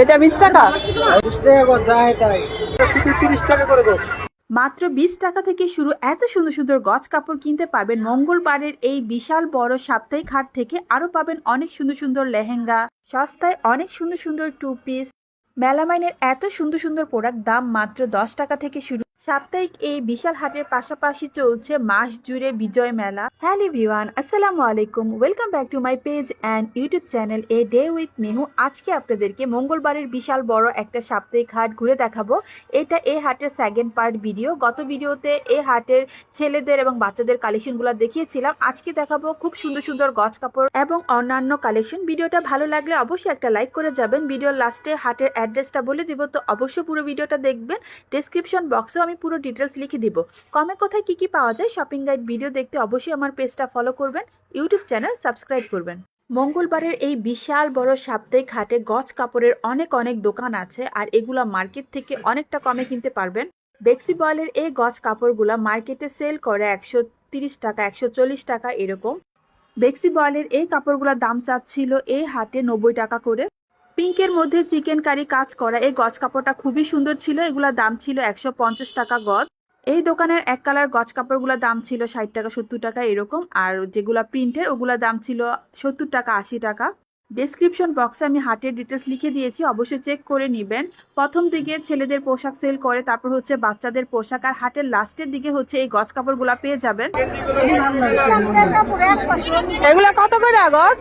এটা বিশ টাকা? টাকা করে গজ মাত্র বিশ টাকা থেকে শুরু এত সুন্দর সুন্দর গজ কাপড় কিনতে পারবেন মঙ্গলবারের এই বিশাল বড় সাপ্তাহিক হাট থেকে আরও পাবেন অনেক সুন্দর সুন্দর লেহেঙ্গা সস্তায় অনেক সুন্দর সুন্দর টু পিস মেলামাইনের এত সুন্দর সুন্দর প্রোডাক্ট দাম মাত্র দশ টাকা থেকে শুরু সাপ্তাহিক এই বিশাল হাটের পাশাপাশি চলছে মাস জুড়ে বিজয় মেলা। হ্যালো ভিওয়ান আসসালামু আলাইকুম। Welcome back to my page and YouTube channel a day with Mehu আজকে আপনাদেরকে মঙ্গলবারের বিশাল বড় একটা সাপ্তাহিক হাট ঘুরে দেখাবো। এটা এই হাটের সেকেন্ড পার্ট ভিডিও গত ভিডিওতে এই হাটের ছেলেদের এবং বাচ্চাদের কালেকশনগুলো দেখিয়েছিলাম। আজকে দেখাবো খুব সুন্দর সুন্দর গজ কাপড় এবং অন্যান্য কালেকশন ভিডিওটা ভালো লাগলে অবশ্যই একটা লাইক করে যাবেন। ভিডিওর লাস্টে হাটের অ্যাড্রেসটা বলে দিব। তো অবশ্যই পুরো ভিডিওটা দেখবেন। ডেসক্রিপশন বক্সেও আমি পুরো ডিটেলস লিখে দিব। কমে কোথায় কি কি পাওয়া যায় শপিং গাইড ভিডিও দেখতে অবশ্যই আমার পেজটা ফলো করবেন ইউটিউব চ্যানেল সাবস্ক্রাইব করবেন। মঙ্গলবারের এই বিশাল বড় সাপ্তাহিক হাটে গজ কাপড়ের অনেক অনেক দোকান আছে আর এগুলা মার্কেট থেকে অনেকটা কমে কিনতে পারবেন। বেক্সি বয়েলের এই গজ কাপড়গুলো মার্কেটে সেল করে একশো তিরিশ টাকা, একশো চল্লিশ টাকা এরকম। বেক্সি বয়েলের এই কাপড়গুলোর দাম চাচ্ছিল এই হাটে নব্বই টাকা করে। পিঙ্কের মধ্যে চিকেন কারি কাজ করা এই গজ কাপড়টা খুবই সুন্দর ছিল, এগুলোর দাম ছিল একশো পঞ্চাশ টাকা গজ। এই দোকানের এক কালার গজ কাপড়গুলোর দাম ছিল ষাট টাকা, সত্তর টাকা এরকম, আর যেগুলো প্রিন্টের ওগুলোর দাম ছিল সত্তর টাকা, আশি টাকা। ডেসক্রিপশন বক্সে আমি হাটের ডিটেলস লিখে দিয়েছি অবশ্যই চেক করে নেবেন। প্রথম দিকে ছেলেদের পোশাক সেল করে তারপর হচ্ছে বাচ্চাদের পোশাক আর হাটের লাস্টের দিকে হচ্ছে এই গজ কাপড়গুলো পেয়ে যাবেন। এগুলা কত করে গজ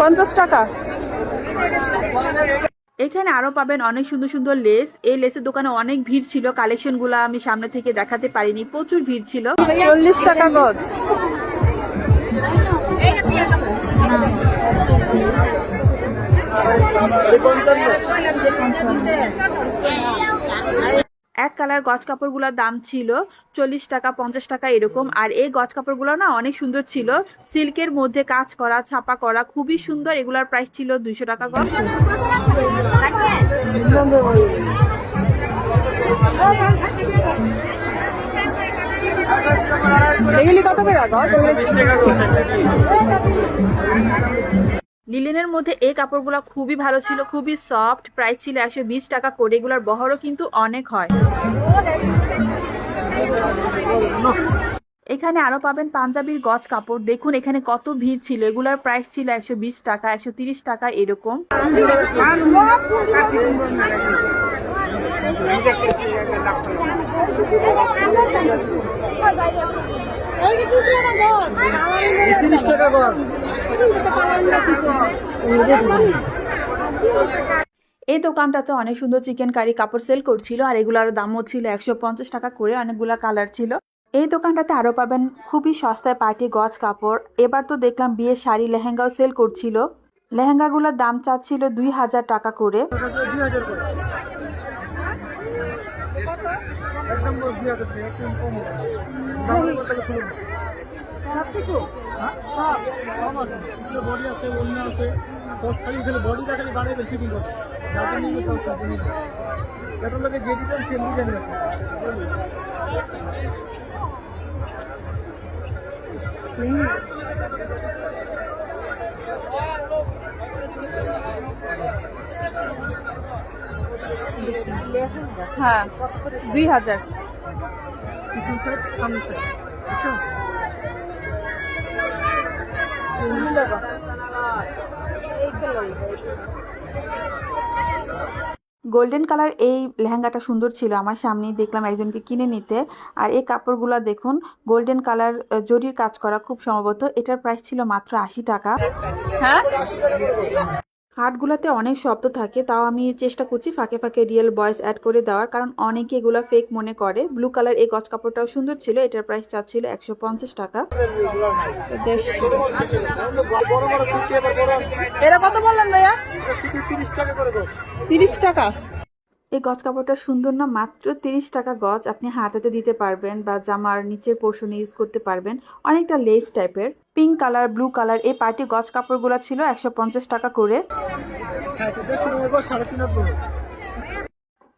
পঞ্চাশ টাকা। এখানে আরও পাবেন অনেক সুন্দর সুন্দর লেস এই লেসের দোকানে অনেক ভিড় ছিল কালেকশনগুলো আমি সামনে থেকে দেখাতে পারিনি প্রচুর ভিড় ছিল। চল্লিশ টাকা গজ এক কালার গজ কাপড়গুলোর দাম ছিল চল্লিশ টাকা, পঞ্চাশ টাকা এরকম। আর এই গজ কাপড়গুলো না অনেক সুন্দর ছিল। সিল্কের মধ্যে কাজ করা, ছাপা করা খুবই সুন্দর। এগুলার প্রাইস ছিল দুইশো টাকা গজ। এগুলি কত করে গজ লিলেনের মধ্যে এই কাপড়গুলো খুবই ভালো ছিল খুবই সফট প্রাইস ছিল একশো বিশ টাকা করে। এগুলোর বহরও কিন্তু অনেক হয়। এখানে আরও পাবেন পাঞ্জাবির গজ কাপড়। দেখুন এখানে কত ভিড় ছিল। এগুলার প্রাইস ছিল একশো বিশ টাকা একশো তিরিশ টাকা এরকম। তিরিশ টাকা গজ। এই দোকানটাতে অনেক সুন্দর চিকেন কারি কাপড় সেল করছিল আর এগুলোর দামও ছিল একশো পঞ্চাশ টাকা করে অনেকগুলা কালার ছিল। এই দোকানটাতে আরও পাবেন খুবই সস্তায় পার্টি গজ কাপড়। এবার তো দেখলাম বিয়ের শাড়ি লেহেঙ্গাও সেল করছিল। লেহেঙ্গাগুলোর দাম চাচ্ছিল দুই হাজার টাকা করে। দুই হাজার টাকা কম সব কিছু হ্যাঁ? সব। সব আছে। বডি আছে অন্য আছে। বস খালি খালি বডিটা খালি বাড়াইবে ফিটিং করবে যার জন্য এই পয়সা জন্য এটার লোকে যে ডিজাইন সেম ডিজাইন আছে হ্যাঁ দুই হাজার। পিছন সাইড সামনে সাইড আচ্ছা গোল্ডেন কালার এই লেহেঙ্গাটা সুন্দর ছিল। আমার সামনেই দেখলাম একজনকে কিনে নিতে। আর এই কাপড়গুলো দেখুন গোল্ডেন কালার জরির কাজ করা খুব সম্ভবত। এটার প্রাইস ছিল মাত্র আশি টাকা। হ্যাঁ? হাটগুলোতে অনেক শব্দ থাকে তাও আমি চেষ্টা করছি ফাঁকে ফাঁকে রিয়েল ভয়েস অ্যাড করে দেওয়ার কারণ অনেকে এগুলো ফেক মনে করে। ব্লু কালার এই গজ কাপড়টাও সুন্দর ছিল এটার প্রাইস চাচ্ছিল একশো পঞ্চাশ টাকা। এরা কত বললেন ভাইয়া? তিরিশ টাকা? এই গজ কাপড়টা সুন্দর না? মাত্র তিরিশ টাকা গজ আপনি হাতাতে দিতে পারবেন বা জামার নিচের পোর্শনে ইউজ করতে পারবেন। অনেকটা লেস টাইপের পিঙ্ক কালার ব্লু কালার এই পার্টি গজ কাপড়গুলো ছিল একশো পঞ্চাশ টাকা করে।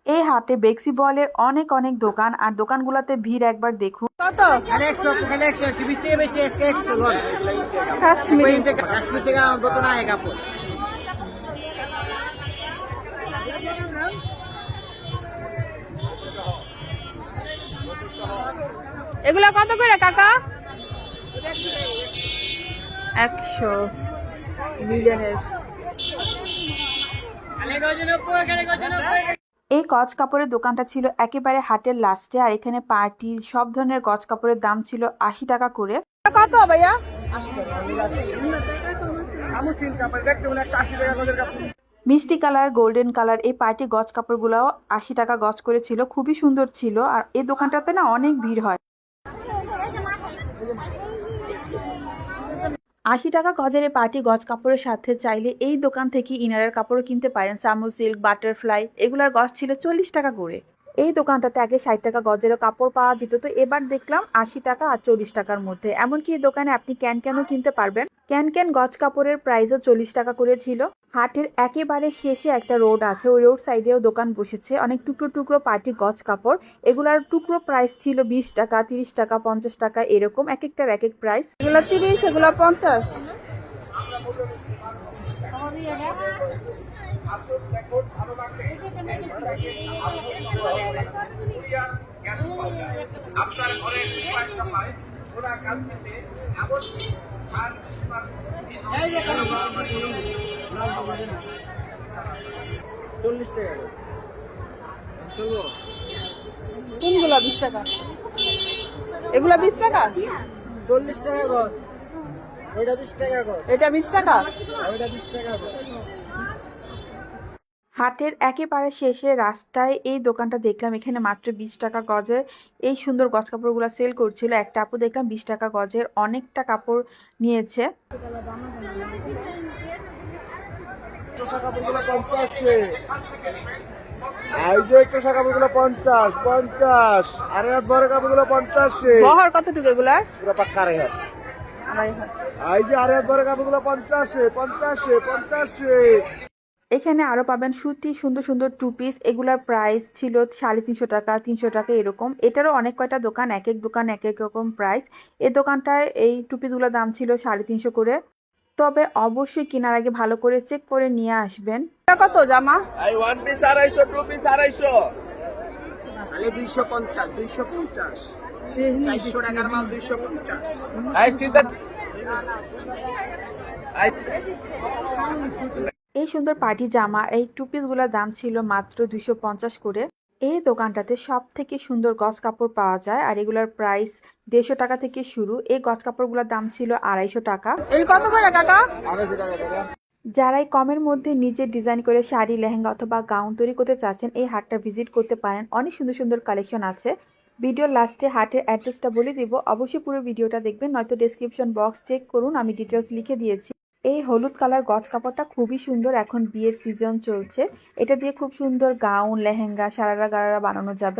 এই হাটে বেক্সি বলের অনেক অনেক দোকান আর দোকানগুলোতে ভিড় একবার দেখুন। কাশ্মীর। থেকে এগুলা কত করে কাকা? একশো মিলিয়নের। এই গজ কাপড়ের দোকানটা ছিল একেবারে হাটের লাস্টে আর এখানে পার্টি সব ধরনের গজ কাপড়ের দাম ছিল আশি টাকা করে। কত ভাইয়া? মিষ্টি কালার গোল্ডেন কালার এই পার্টি গজ কাপড়গুলোও আশি টাকা গজ করে ছিল খুবই সুন্দর ছিল আর এই দোকানটাতে না অনেক ভিড় হয়। আশি টাকা গজারে পার্টি গজ কাপড়ের সাথে চাইলে এই দোকান থেকে ইনারের কাপড়ও কিনতে পারেন। সামু সিল্ক, বাটারফ্লাই, এগুলার গজ ছিল চল্লিশ টাকা করে। এই দোকানটাতে আগে ষাট টাকা গজেরও কাপড় পাওয়া যেত, তো এবার দেখলাম আশি টাকা আর চল্লিশ টাকার মধ্যে। এমনকি এই দোকানে আপনি ক্যান ক্যানও কিনতে পারবেন। ক্যান ক্যান গজ কাপড়ের প্রাইসও চল্লিশ টাকা করে ছিল। হাটের একেবারে শেষে একটা রোড আছে ওই রোড সাইডেও দোকান বসেছে। অনেক টুকরো টুকরো পার্টি গজ কাপড়। এগুলার টুকরো প্রাইস ছিল বিশ টাকা তিরিশ টাকা পঞ্চাশ টাকা এরকম এক একটার এক এক প্রাইস এগুলো তিরিশ এগুলো পঞ্চাশ। চল্লিশ টাকা চলবো বিশ টাকা? এগুলা বিশ টাকা? চল্লিশ টাকা গজ। ওইটা বিশ টাকা গজ। এটা বিশ টাকা? ওইটা বিশ টাকা গজ। হাটের একেবারে শেষে রাস্তায় এই দোকানটা দেখলাম এখানে মাত্র বিশ টাকা গজের এই সুন্দর গজ কাপড়গুলো সেল করছিল। একটা আপু দেখলাম বিশ টাকা গজের অনেকটা কাপড় নিয়েছে। চোষা কাপড়গুলো পঞ্চাশ চোষা কাপড়গুলো পঞ্চাশ পঞ্চাশ। আরে হাত ভরে কাপড়গুলো পঞ্চাশ বহর কতটুকু এগুলার? পুরো পাক্কা আড়াই হাত। এই যে আরে হাত ভরে কাপড়গুলো পঞ্চাশে পঞ্চাশে পঞ্চাশে এখানে আরও পাবেন সুতি সুন্দর সুন্দর টু পিস এগুলার প্রাইস ছিল সাড়ে তিনশো টাকা তিনশো টাকা এরকম। এটারও অনেক কয়টা দোকান এক এক দোকান এক এক রকম প্রাইস এই দোকানটায় এই টু পিসগুলোর দাম ছিল সাড়ে তিনশো করে। তবে অবশ্যই কেনার আগে ভালো করে চেক করে নিয়ে আসবেন। কত জামা? এই ওয়ান পিস আড়াইশো টু পিস আড়াইশো। তাহলে দুইশো পঞ্চাশ দুইশো পঞ্চাশ। চারশো টাকার মাল দুইশো পঞ্চাশ। এই সুন্দর পার্টি জামা এই টু পিসগুলোর দাম ছিল মাত্র দুশো পঞ্চাশ করে। এই দোকানটাতে সব থেকে সুন্দর গজ কাপড় পাওয়া যায় আর এগুলোর প্রাইস দেড়শো টাকা থেকে শুরু। এই গজ কাপড়গুলোর দাম ছিল আড়াইশো টাকা। কত করে কাকা? আড়াইশো টাকা দাদা যারাই কমের মধ্যে নিজে ডিজাইন করে শাড়ি লেহেঙ্গা অথবা গাউন তৈরি করতে চাচ্ছেন এই হাটটা ভিজিট করতে পারেন। অনেক সুন্দর সুন্দর কালেকশন আছে। ভিডিওর লাস্টে হাটের অ্যাড্রেসটা বলে দিব। অবশ্যই পুরো ভিডিওটা দেখবেন নয়তো ডেসক্রিপশন বক্স চেক করুন। আমি ডিটেলস লিখে দিয়েছি। এই হলুদ কালার গজ কাপড়টা খুবই সুন্দর এখন বিয়ের সিজন চলছে। এটা দিয়ে খুব সুন্দর গাউন, লেহেঙ্গা, সারারা গারারা বানানো যাবে।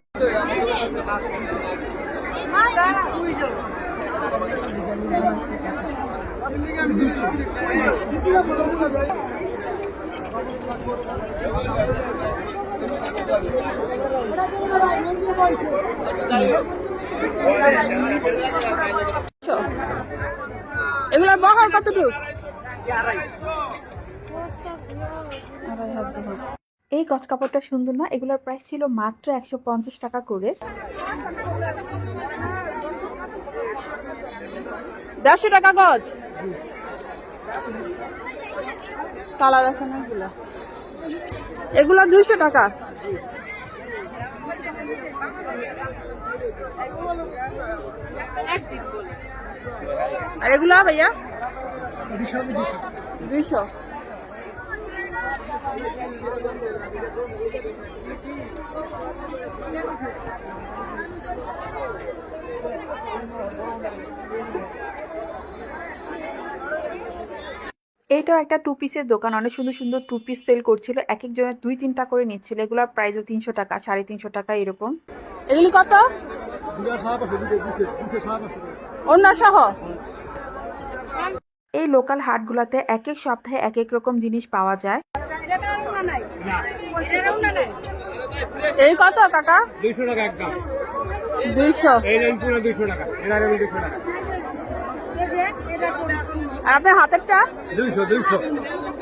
এগুলোর বহর কতটুকু? এই গজ কাপড়টা সুন্দর না? এগুলোর প্রাইস ছিল মাত্র একশো পঞ্চাশ টাকা করে। দেড়শো টাকা গজ কালার আছে না এগুলো? এগুলো দুইশো টাকা। আর এগুলো ভাইয়া? দুইশো। এটাও একটা টু পিসের দোকান। অনেক সুন্দর সুন্দর টু পিস সেল করছিল। এক একজনের দুই তিনটা করে নিচ্ছিল। এগুলোর প্রাইসও তিনশো টাকা সাড়ে তিনশো টাকা এরকম। এগুলি কত? অন্য সহ। এই লোকাল হাটগুলোতে এক এক সপ্তাহে এক এক রকম জিনিস পাওয়া যায়। এই কত কাকা? দুইশো টাকা একদম। দুইশো। দুইশো টাকা দুইশো টাকা। আর আপনার হাতেরটা? দুইশো দুইশো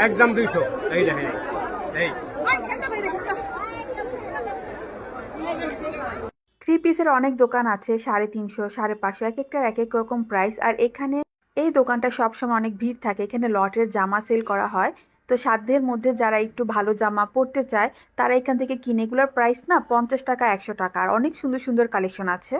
একদম দুইশো। এই দেখেন এই। থ্রি পিসের অনেক দোকান আছে, সাড়ে তিনশো, সাড়ে পাঁচশো, এক একটার এক এক রকম প্রাইস আর এখানে এই দোকানটা সবসময় অনেক ভিড় থাকে। এখানে লটের জামা সেল করা হয়। তো সাধ্যের মধ্যে যারা একটু ভালো জামা পরতে চায়, তারা এখান থেকে কিনে। এগুলোর প্রাইস না পঞ্চাশ টাকা, একশো টাকা। আর অনেক সুন্দর সুন্দর কালেকশন আছে।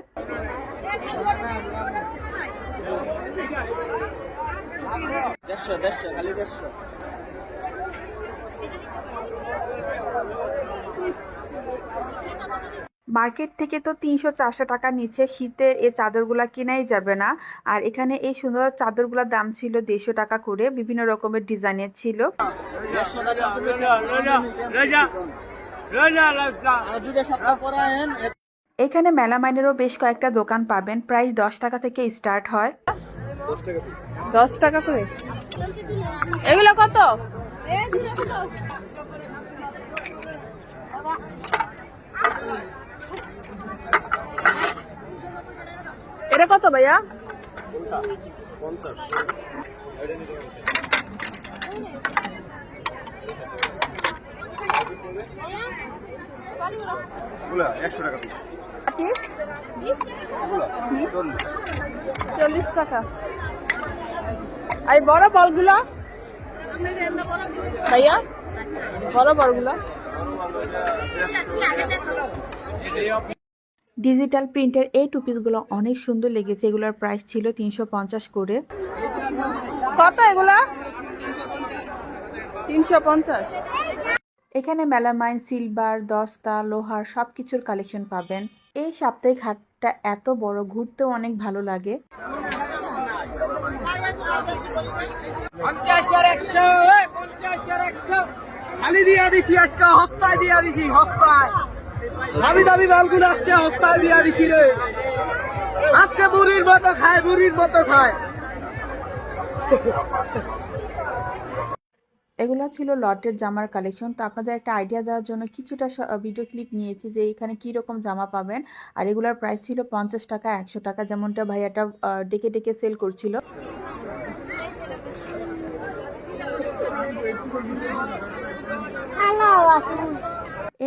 মার্কেট থেকে তো তিনশো চারশো টাকার নিচে শীতের এই চাদরগুলো কেনাই যাবে না। আর এখানে এই সুন্দর চাদরগুলোর দাম ছিল দেড়শো টাকা করে বিভিন্ন রকমের ডিজাইনের ছিল। এখানে মেলামাইনেরও বেশ কয়েকটা দোকান পাবেন প্রায় দশ টাকা থেকে স্টার্ট হয়। দশ টাকা করে? এগুলো কত? এটা কত ভাইয়া? চল্লিশ টাকা। আর বড় বলগুলো? ভাইয়া বড় বলগুলো? ডিজিটাল প্রিন্টের এই টু পিসগুলো অনেক সুন্দর লেগেছে। এগুলোর প্রাইস ছিল তিনশো পঞ্চাশ করে। কত এগুলা? তিনশো পঞ্চাশ। এখানে মেলামাইন সিলভার দস্তা লোহার সব কিছুর কালেকশন পাবেন। এই সাপ্তাহিক হাটটা এত বড় ঘুরতেও অনেক ভালো লাগে। দিয়া দিছি আজকে হস্তায় দিয়া দিছি হস্তায়। দামি দামি মালগুলো আজকে হস্তায় দিয়া দিছি রে আজকে বুড়ির মতো খায় বুড়ির মতো খায়। এগুলো ছিল লটের জামার কালেকশন। তো আপনাদের একটা আইডিয়া দেওয়ার জন্য কিছুটা ভিডিও ক্লিপ নিয়েছি যে এখানে কি রকম জামা পাবেন। আর এগুলোর প্রাইস ছিল পঞ্চাশ টাকা একশো টাকা যেমনটা ভাইয়াটা ডেকে ডেকে সেল করছিল।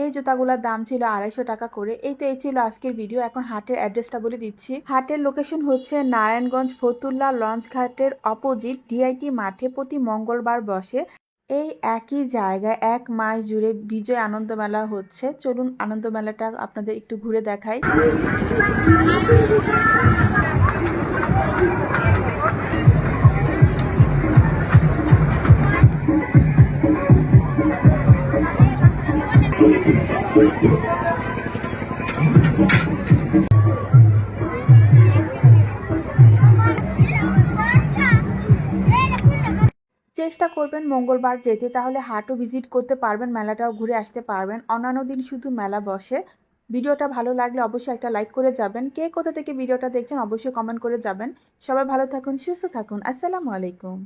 এই জুতাগুলোর দাম ছিল আড়াইশো টাকা করে। এই তো এই ছিল আজকের ভিডিও। এখন হাটের অ্যাড্রেসটা বলে দিচ্ছি। হাটের লোকেশন হচ্ছে নারায়ণগঞ্জ ফতুল্লা লঞ্চ ঘাটের অপোজিট ডিআইটি মাঠে প্রতি মঙ্গলবার বসে। এই একই জায়গায় এক মাস জুড়ে বিজয় আনন্দ মেলা হচ্ছে। চলুন আনন্দ মেলাটা আপনাদের একটু ঘুরে দেখাই। চেষ্টা করবেন মঙ্গলবার যেতে, তাহলে হাটও ভিজিট করতে পারবেন, মেলাটাও ঘুরে আসতে পারবেন। অন্যান্য দিন শুধু মেলা বসে। ভিডিওটা ভালো লাগলে অবশ্যই একটা লাইক করে যাবেন। কে কোথা থেকে ভিডিওটা দেখছেন, অবশ্যই কমেন্ট করে যাবেন। সবাই ভালো থাকুন, সুস্থ থাকুন। আসসালামু আলাইকুম।